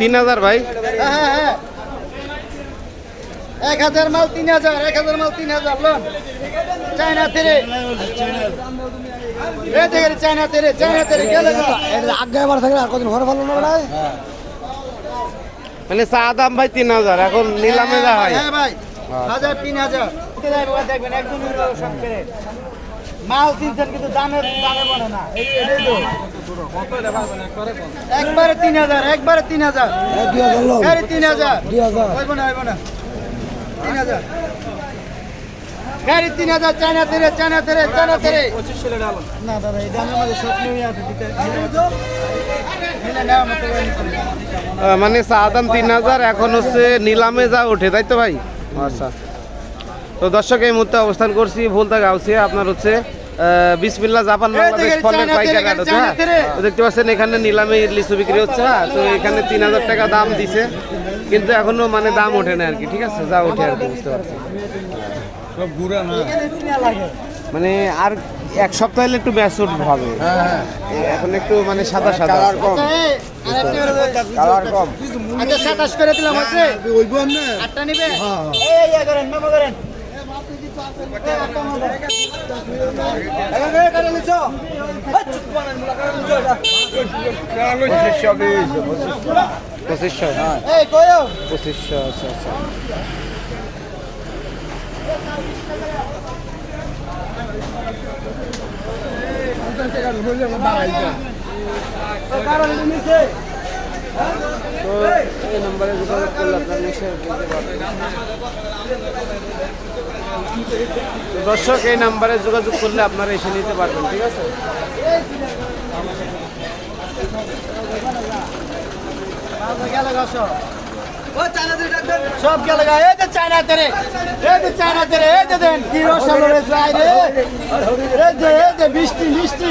তিন হাজার ভাই। হ্যাঁ হ্যাঁ হ্যাঁ। এক হাজার মাল তিন হাজার এক হাজার মাল তিন হাজার লোন। চায়না। আগে থাকলে আর কদিন ঘরে ভালো না। ভাই মানে চা দাম ভাই তিন হাজার এখন নিলামে যা হয়। হ্যাঁ ভাই। হাজার তিন হাজার। দেখবেন একজন সব করে মাল কিনছেন কিন্তু দামের দামে বলে না। এটাই তো একবারে তিন হাজার একবারে তিন হাজার। তিন হাজার। হইব না হইব না তিন হাজার। গাড়ি তিন হাজার চায়না তেরে চায়না তেরে চায়না তেরে। না দাদা এই দামের মধ্যে আছে দিতে নিতে হবে। আহ, মানে চা দাম তিন হাজার এখন হচ্ছে নিলামে যা ওঠে তাই তো ভাই? আচ্ছা। তো দর্শক এই মুহূর্তে অবস্থান করছি ভুলতা গাউসিয়া আপনার হচ্ছে আহ, বিসমিল্লাহ জাপান বাংলাদেশ ফলের পাইকারি হচ্ছে হ্যাঁ। তো দেখতে পাচ্ছেন এখানে নিলামে লিচু বিক্রি হচ্ছে হ্যাঁ? তো এখানে তিন হাজার টাকা দাম দিছে কিন্তু এখনও মানে দাম ওঠে না আর কি ঠিক আছে? যা ওঠে আর কি বুঝতে পারছি। এখানে চিনা লাগে মানে আর এক সপ্তাহ হলে একটু উঠবে হবে। হ্যাঁ এখন একটু মানে সাদা সাদা। আচ্ছা, কালার কম। আচ্ছা সাতাশ করে দিলাম আছে ওইব না আটটা নিবে? এই করেন মেমো করেন। এই, আটটা মাল দেন। এই, এই, করে নিছো? এই, চুপ করেন, মুলা করে নিছো এটা। পঁচিশশো এই, নম্বরে যোগাযোগ করলে আপনার এসে বলতে পারবেন। দর্শক এই নাম্বারে যোগাযোগ করলে আপনারা এসে নিতে পারবেন ঠিক আছে গেল গা সব। সব গেল এই যে চায়না তেরে। এই যে চায়না তেরে। এই যে দেন, কি রস হলো রে চাই রে। এই যে, এই যে মিষ্টি, মিষ্টি।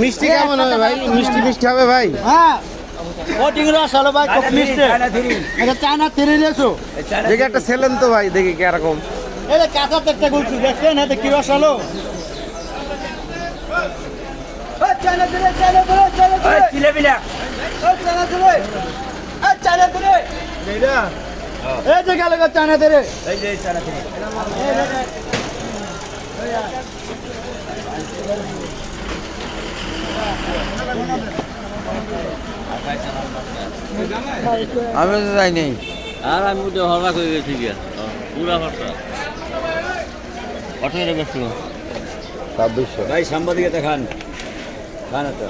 মিষ্টি কেমন হবে ভাই মিষ্টি মিষ্টি হবে ভাই হ্যাঁ কটিং ভাই খুব মিষ্টি এটা চায়না তেরে নিয়েছো দেখি একটা ছেলেন তো ভাই দেখি কীরকম এই যে কাঁচা তেরটা গুলছু দেখছেন কি রস হলো এই চায়না তেরে, চায়না তেরে, চায়না তেরে। এই। এই তেরে। এই যে গেল গা চায়না তেরে আমি তো যাই নেই। আর আমি তো হরবা করে গেছি গিয়া। পুরা করে বেচলো ছাব্বিশশো। ভাই সাংবাদিকে দেখান খান তো